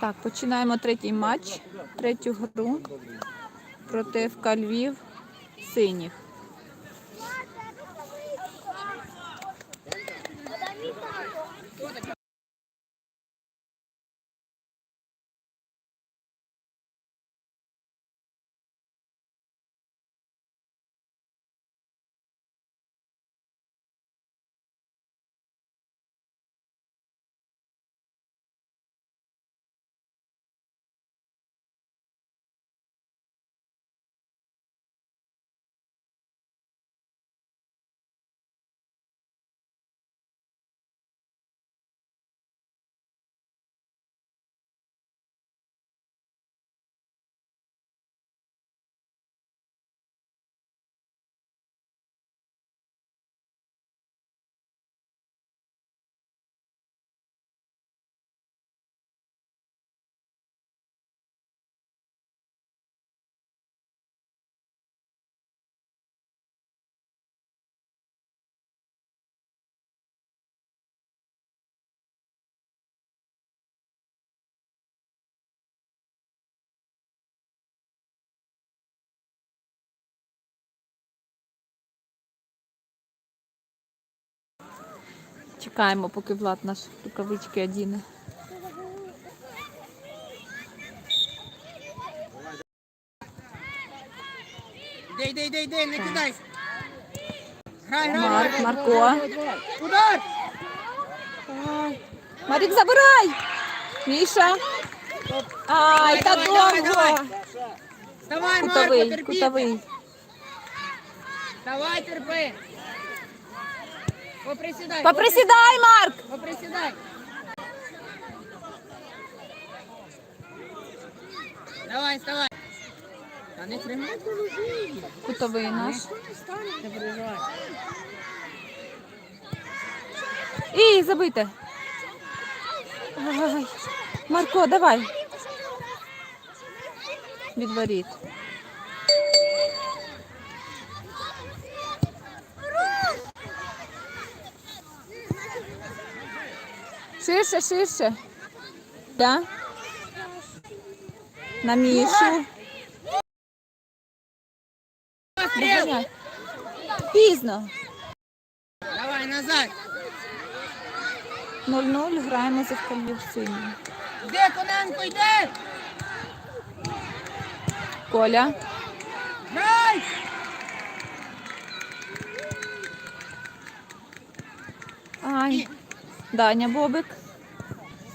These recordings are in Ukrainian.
Так, починаємо третій матч, третю гру проти ФК Львів синіх. Чекаємо, поки Влад наш рукавички одіне. Іди, іди, іди, іди, не кидайся. Грай, грай, Марк. Марко. Удар! Марік, забирай! Міша. Ай, та Давай, давай, довго. Марко, Кутовий, терпи. кутовий. Давай, терпи. Поприсідай. Поприсідай, Марк! Поприсідай. Давай, вставай. Та не тримай положи. Кутовий наш. Не переживай. І забийте. Ай. Марко, давай. Від воріт. Ширше, ширше. Да? На Мішу. Доганяй. Пізно. Давай, назад. 0-0, граємо за синім. Де Коненко, йде? Коля. Грай! Ай. Даня Бобик.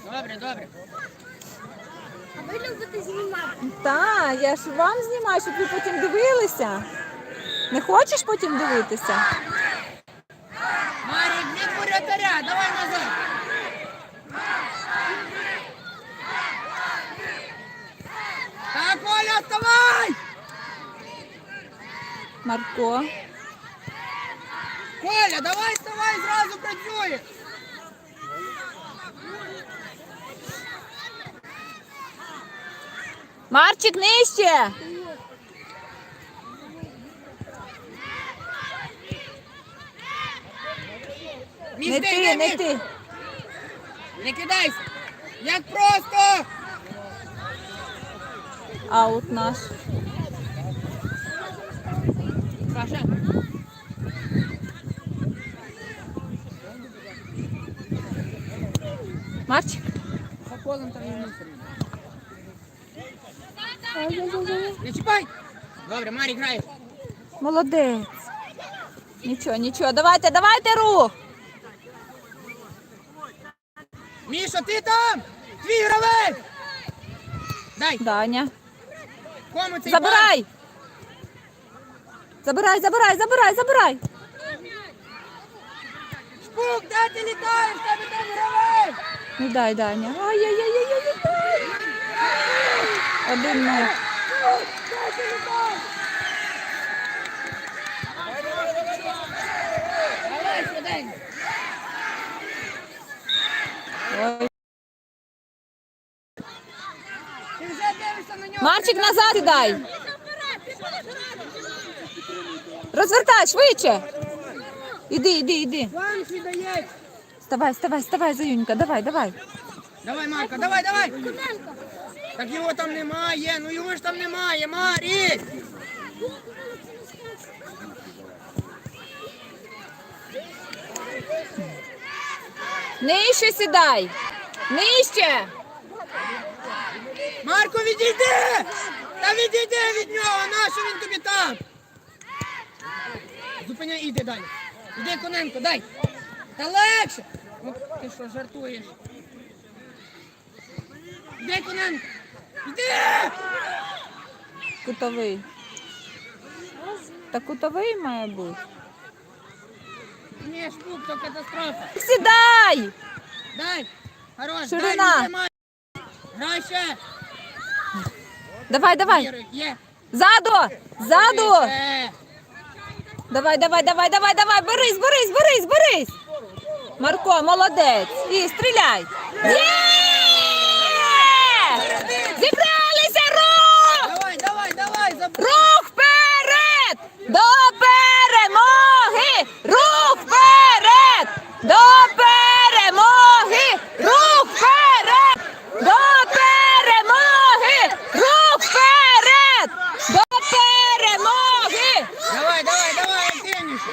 Добре, добре. А ви любите знімати? Так, я ж вам знімаю, щоб ви потім дивилися. Не хочеш потім дивитися? Марік, від воротаря, давай назад. Так, Коля, вставай! Марко. Коля, давай вставай, зразу працює. Марчик нижче. Не ти, не ти. Не кидайся. Як просто. Аут наш. Паша. Марчик. Колом там не Не чіпай. Добре, Марік грає. Молодець. Нічого, нічого. Давайте, давайте рух. Міша, ти там? Твій гравець! Дай, Даня. кому цей Забирай. Забирай, забирай, забирай, забирай. Шпук, де ти літаєш? Тебе там гравець! Ну дай, Даня. Ай-яй-яй-яй-яй. Один нього. Марчик назад ідай. Розвертай швидше. Іди, іди, іди. Вставай, вставай, вставай, Заюнька, давай, давай. Давай, Марко, давай, давай. Так його там немає, ну його ж там немає, Марік! Нижче сідай. Нижче. Марко, відійди! Та відійди від нього, нащо він тобі там? Зупиняй, іди далі. Іди, Коненко, дай. Та легше. О, ти що, жартуєш? Іди, Коненко. Кутовий. Та кутовий має бути. Ні, шпук, то катастрофа. Сідай! Дай. Хорош, Ширина. дай. Грай ще. Давай, давай. Віруй, Є. Ззаду! Ззаду! Ще. Давай, давай, давай, давай, давай, берись, берись, берись, берись. Марко, молодець. І стріляй. Є! Зібралися рух! Давай, давай, давай, забудь. Рух вперед! До перемоги! Рух вперед! До перемоги! Рух вперед! До перемоги! Рух вперед! До перемоги! Давай, давай, давай, активніше.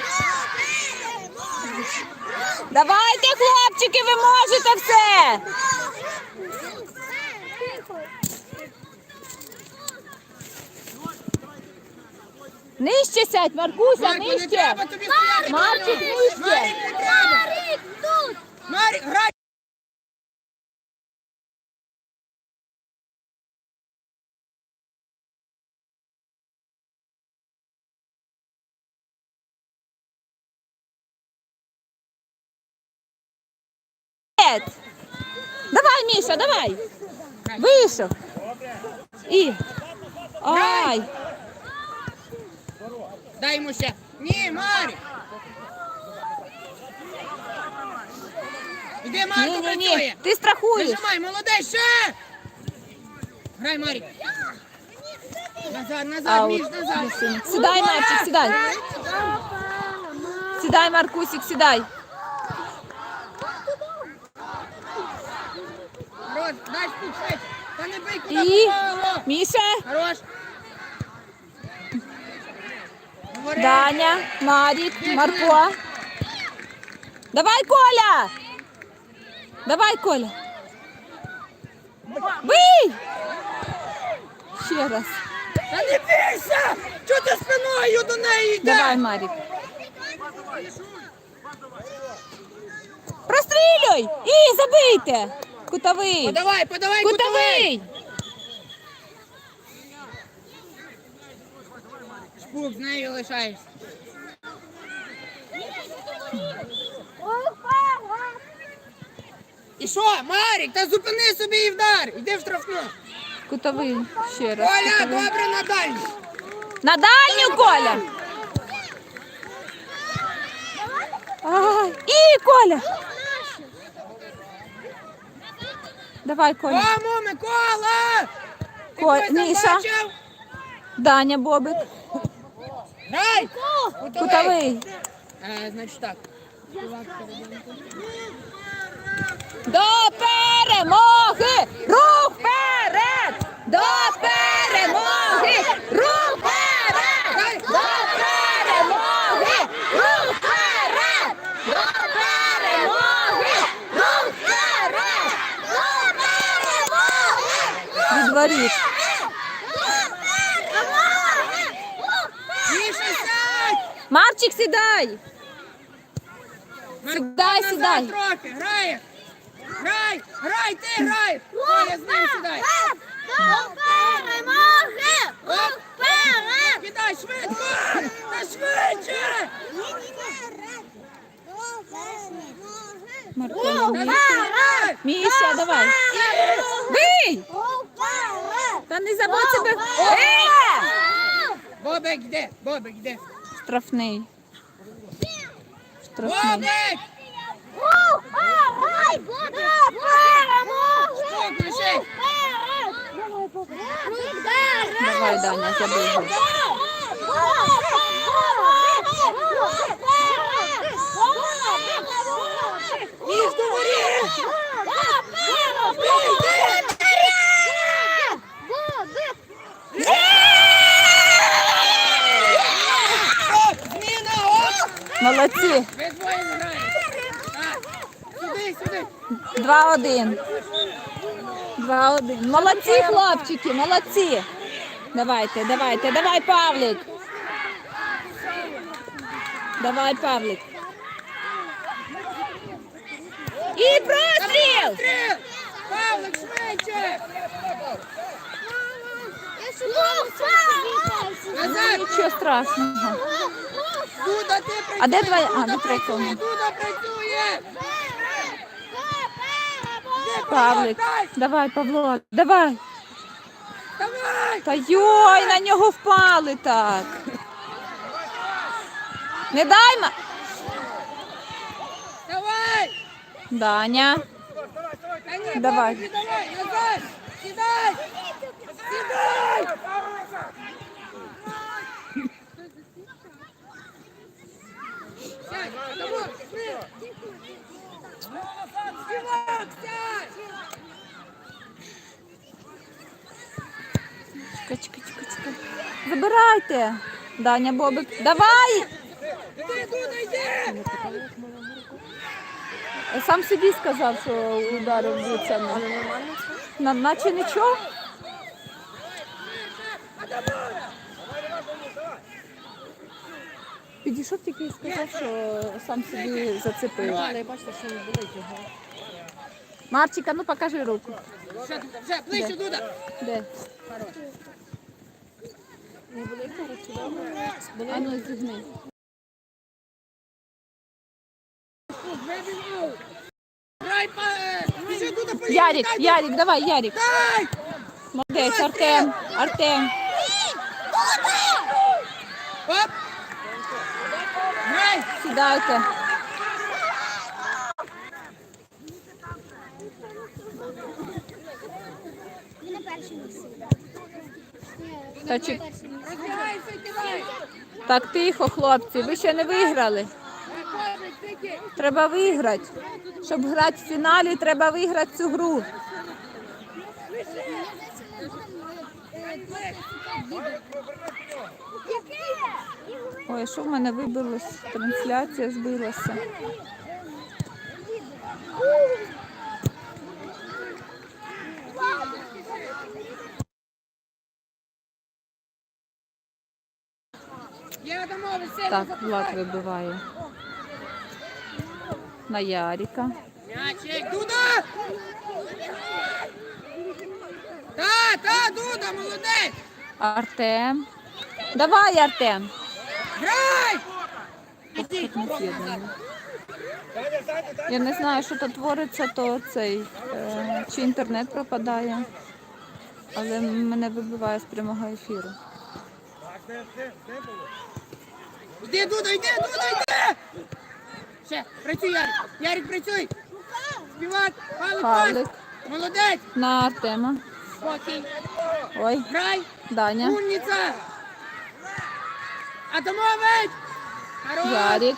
Давайте, хлопчики, ви все! Нижче сядь, Маркуся, нижче! Марчик, нижче. Марик, тут! Марік, грай. Молодець! Давай, Міша, давай! Вийшов! І. Ай! Дай йому ще. Ні, Марік. Іди, Марко, Ні, ні, працює. ні, ти страхуєш. Нажимай, молодець, ще. Грай, Марік. Назад, назад, Аут. Міш, назад. Сідай, Марчик, сідай. Сідай, Маркусик, сідай. Хорош, дай спук, швидше. Та не бий, куди І. попало. Міша, Хорош. Говори. Даня, Марік, Марко. Давай, Коля! Давай, Коля. Бий! Ще раз. Та не бійся! Чого ти спиною до неї йдеш? Давай, Марік. Прострілюй! І забийте! Кутовий! Подавай, подавай, кутовий. Шпук, з нею лишаєшся. І що, Марік, та зупини собі і вдар. Іди в штрафну. Кутовий. Ще раз. Коля, Кутовий. добре на дальню. На дальню, Коля! Ай, і Коля! Давай, Коля. Мамо, Микола! Ти Ко- Міша. бачив? Даня Бобик. Грай! Кутовий. Е, значить так. До перемоги! Рух вперед! До перемоги! Рух вперед! До перемоги! Рух вперед! До перемоги! Рух вперед! До перемоги! Від воріт. Міша, сядь! Марчик, сідай! Сідай, сідай. трохи, грає! Грай! Грай, ти грай! Коля, з ним сідай! Оп! Кидай швидко! Та швидше! Марко, Та давай! Бий! Та не забудь себе! Бобик, йде! Бобик, йде! Штрафний страшний. Давай, Даня, забей. Молодці! 2-1. 2-1. Молодці, хлопчики, молодці. Давайте, давайте, давай, Павлик. Давай, Павлик. І простріл! Павлик, швидше! Нічого страшного. А де два? А, не працює. Дуда працює! Павлик, давай, Павло, давай. Давай. Та йой, на нього впали так. Не дай ма. Давай. Даня. Та ні, Давай. Павлик, давай. Назад. Сідай. Сідай. Сядь. Чекай, чекай, чекай, чекай. Забирайте. Даня Бобик. Давай! Сам собі сказав, що ударив. На- Наче нічого. Підійшов тільки і сказав, що сам собі зацепив. Але бачите, що не болить його. Марчика, ну покажи руку. Вже, вже, ближче, Дуда. Де? А ну зігни. Вибив аут. Грай, па... е, Біжи, Дуда, поїдь. Ярик, Ярик, давай, Ярик. Дай! Молодець, Артем, Артем. Оп! Грай! На. Та чи- Так тихо, хлопці, ви ще не виграли. Треба виграти. Щоб грати в фіналі, треба виграти цю гру. Ой, що в мене вибилось? Трансляція збилася. Так. Влад вибиває. На Яріка. М'ячик, Дуда! Та, та, Дуда, молодець! Артем. Давай, Артем. Грай! Я не знаю, що тут твориться, то цей е, чи інтернет пропадає, але мене вибиває з прямого ефіру. Іди, Дуда, йди, Дуда, йди! Ще, працюй, Ярик. Ярик, працюй! Співак, Павлик, Павлик. Молодець! На Артема. Спокій. Ой, Грай! Даня. Умниця! Атомович! Хорош! Ярік.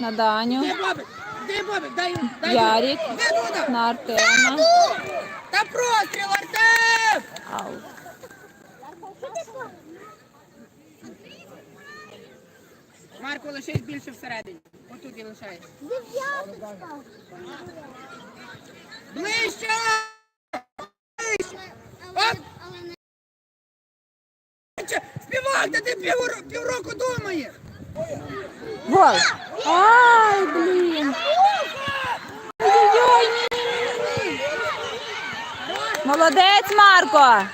На Даню. Де Бобик? Де Бобик? Дай, дай Ярик. Де На Артема. Та простріл, Артем! Ау. Марко, лишись більше всередині. Отут і лишаєш. Дев'яточка. Ближче! Але, Оп! але не Ближче! Співак, та ти півро- півроку думаєш! Гол. Ай, блін. Ой-ой-ой. Молодець, Марко.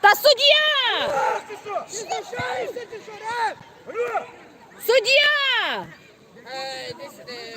Та суддя! Суддя! Ей, іди сюди.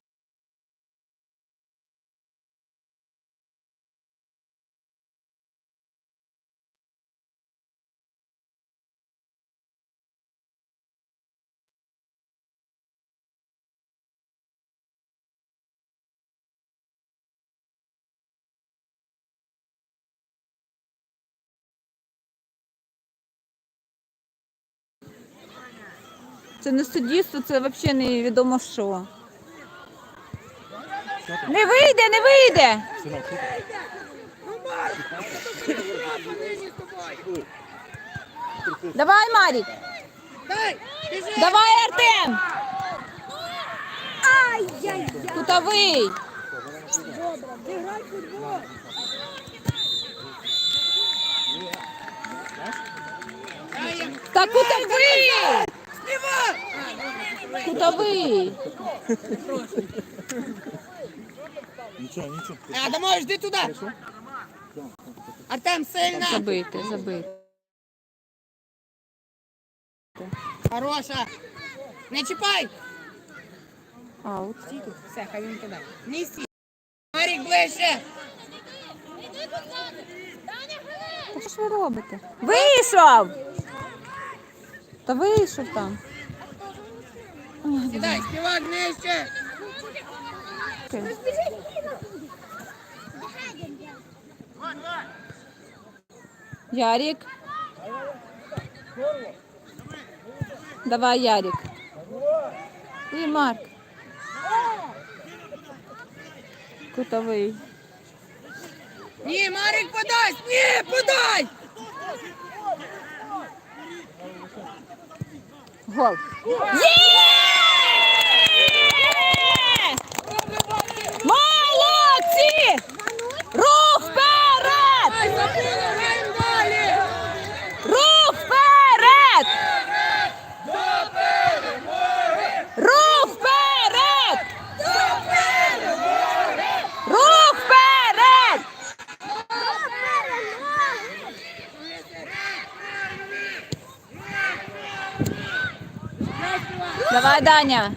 Це не суддівство, це взагалі невідомо що. Не вийде, не вийде. Давай, Марік! Давай, Артем! Ай-яй-яй. Кутовий! Футбол! Та кутовий! Кутовий! Нічого, нічого. Адамо, йди туди! Артем, сильно! Забити, забити. Хороша! Не чіпай! Аут. Стій. Все, хай він туди. Не стій. Марік ближче! Та що ж ви робите? Вийшов! Та вийшов там. Сідай, співак нижче! Окей. Ярик. Давай, Ярик. І Марк. Кутовий. Ні, Марік подасть! Ні, подай! Гол. Є! Давай, Даня.